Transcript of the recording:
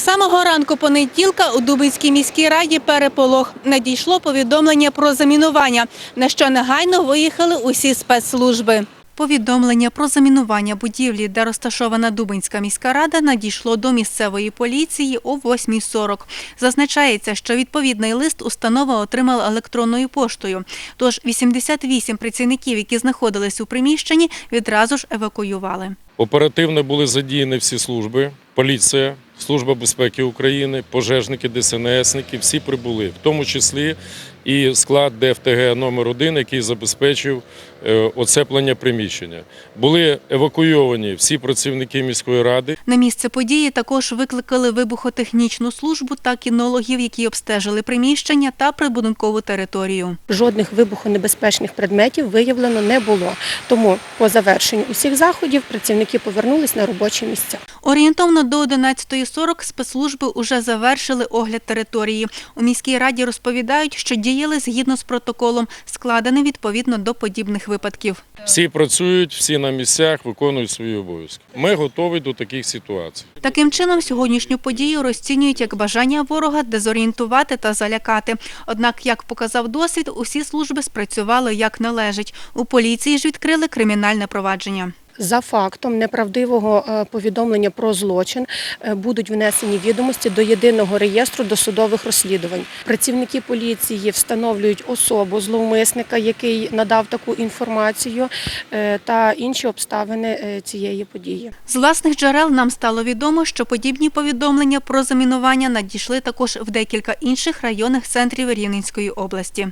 Самого ранку понеділка у Дубинській міській раді переполох. Надійшло повідомлення про замінування, на що негайно виїхали усі спецслужби. Повідомлення про замінування будівлі, де розташована Дубинська міська рада, надійшло до місцевої поліції о 8.40. Зазначається, що відповідний лист установа отримала електронною поштою. Тож 88 працівників, які знаходились у приміщенні, відразу ж евакуювали. Оперативно були задіяні всі служби, поліція, Служба безпеки України, пожежники, ДСНСники, всі прибули, в тому числі і склад ДФТГ номер 1 який забезпечив е, оцеплення приміщення. Були евакуйовані всі працівники міської ради. На місце події також викликали вибухотехнічну службу та кінологів, які обстежили приміщення та прибудинкову територію. Жодних вибухонебезпечних предметів виявлено не було. Тому по завершенню усіх заходів працівники повернулись на робочі місця. Орієнтовно до 11.40 спецслужби уже завершили огляд території. У міській раді розповідають, що діяли згідно з протоколом, складеним відповідно до подібних випадків. Всі працюють, всі на місцях, виконують свої обов'язки. Ми готові до таких ситуацій. Таким чином, сьогоднішню подію розцінюють як бажання ворога дезорієнтувати та залякати. Однак, як показав досвід, усі служби спрацювали як належить. У поліції ж відкрили кримінальне провадження. За фактом неправдивого е, повідомлення про злочин е, будуть внесені відомості до єдиного реєстру досудових розслідувань. Працівники поліції встановлюють особу зловмисника, який надав таку інформацію, е, та інші обставини цієї події. З власних джерел нам стало відомо, що подібні повідомлення про замінування надійшли також в декілька інших районних центрів Рівненської області.